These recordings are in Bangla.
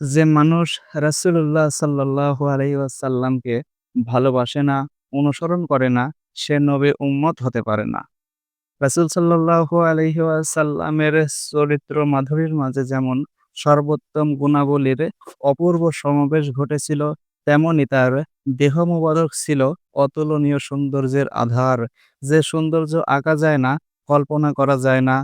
যে মানুষ রাসূলুল্লাহ সাল্লাল্লাহু আলাইহি ওয়াসাল্লামকে ভালোবাসে না, অনুসরণ করে না, সে নবী উম্মত হতে পারে না। রাসূল সাল্লাল্লাহু আলাইহি ওয়াসাল্লামের চরিত্র মাধুরীর মাঝে যেমন সর্বোত্তম গুণাবলীর অপূর্ব সমাবেশ ঘটেছিল, তেমনি তার দেহ ছিল অতুলনীয় সৌন্দর্যের আধার। যে সৌন্দর্য আঁকা যায় না, কল্পনা করা যায় না।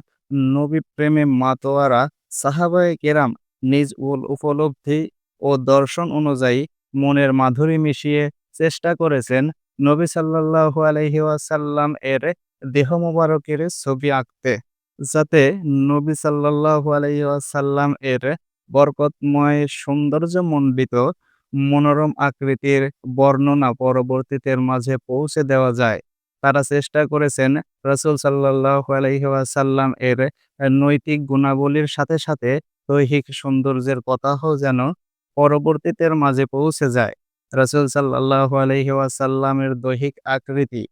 নবী প্রেমে মাতোয়ারা সাহাবায়ে কেরাম নিজ উপলব্ধি ও দর্শন অনুযায়ী মনের মাধুরী মিশিয়ে চেষ্টা করেছেন নবী সাল্লাল্লাহু আলাইহি ওয়াসাল্লাম এর দেহ মোবারকের ছবি আঁকতে। যাতে নবী সাল্লাল্লাহু আলাইহি ওয়াসাল্লাম এর বরকতময় সৌন্দর্যমণ্ডিত মনোরম আকৃতির বর্ণনা পরবর্তীদের মাঝে পৌঁছে দেওয়া যায়। তারা চেষ্টা করেছেন রাসূল সাল্লাল্লাহু আলাইহি ওয়াসাল্লাম এর নৈতিক গুণাবলীর সাথে, সাথে দৈহিক সৌন্দর্যের কথাও যেন পরবর্তীদের মাঝে পৌঁছে যায়। রাসূল সাল্লাল্লাহু আলাইহি ওয়াসাল্লামের দৈহিক আকৃতি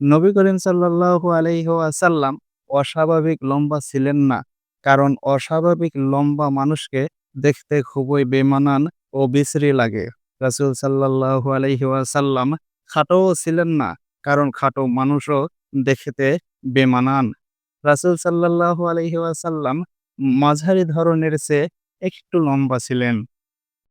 নবী করিম সাল্লাল্লাহু আলাইহি ওয়াসাল্লাম অস্বাভাবিক লম্বা ছিলেন না। কারণ অস্বাভাবিক লম্বা মানুষকে দেখতে খুবই বেমানান ও বিশ্রী লাগে। রাসূল সাল্লাল্লাহু আলাইহি ওয়াসাল্লাম খাটোও ছিলেন না। কারণ খাটো মানুষও দেখতে বেমানান। রাসূল সাল্লাল্লাহু আলাইহি ওয়াসাল্লাম মাঝারি ধরনের সে একটু লম্বা ছিলেন।